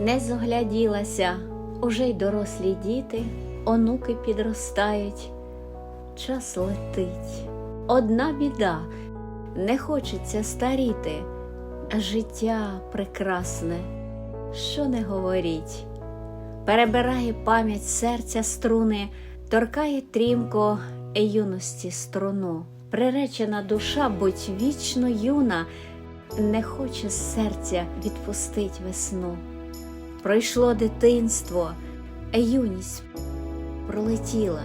не зогляділася, уже й дорослі діти, онуки підростають. Час летить. Одна біда, не хочеться старіти. Життя прекрасне, що не говоріть. Перебирає пам'ять серця струни, торкає трімко юності струну. Приречена душа, будь вічно юна, не хоче серця відпустить весну. Пройшло дитинство, юність пролетіла.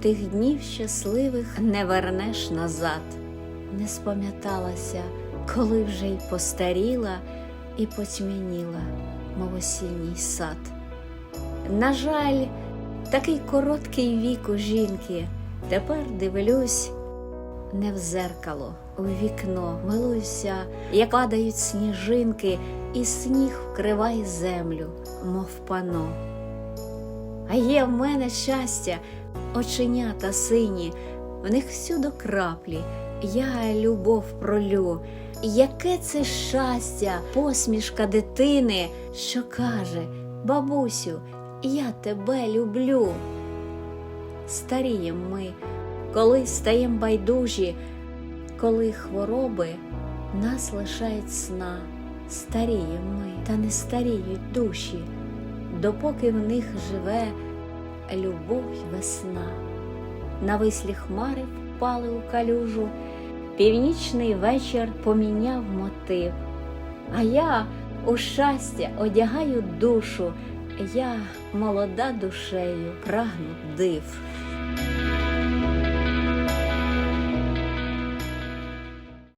Тих днів щасливих не вернеш назад. Не спам'яталася, коли вже й постаріла і потьмяніла, мов осінній сад. На жаль, такий короткий вік у жінки. Тепер дивлюсь не в зеркало, у вікно, милуюся, як падають сніжинки, і сніг вкриває землю, мов пано. А є в мене щастя, оченята сині, в них всюди краплі, я любов пролю. Яке це щастя, посмішка дитини, що каже, бабусю, я тебе люблю. Старієм ми, коли стаєм байдужі, коли хвороби нас лишають сна. Старієм ми, та не старіють душі, допоки в них живе любов й весна. Навислі хмари впали у калюжу, північний вечір поміняв мотив. А я у щастя одягаю душу, я молода душею, прагну див.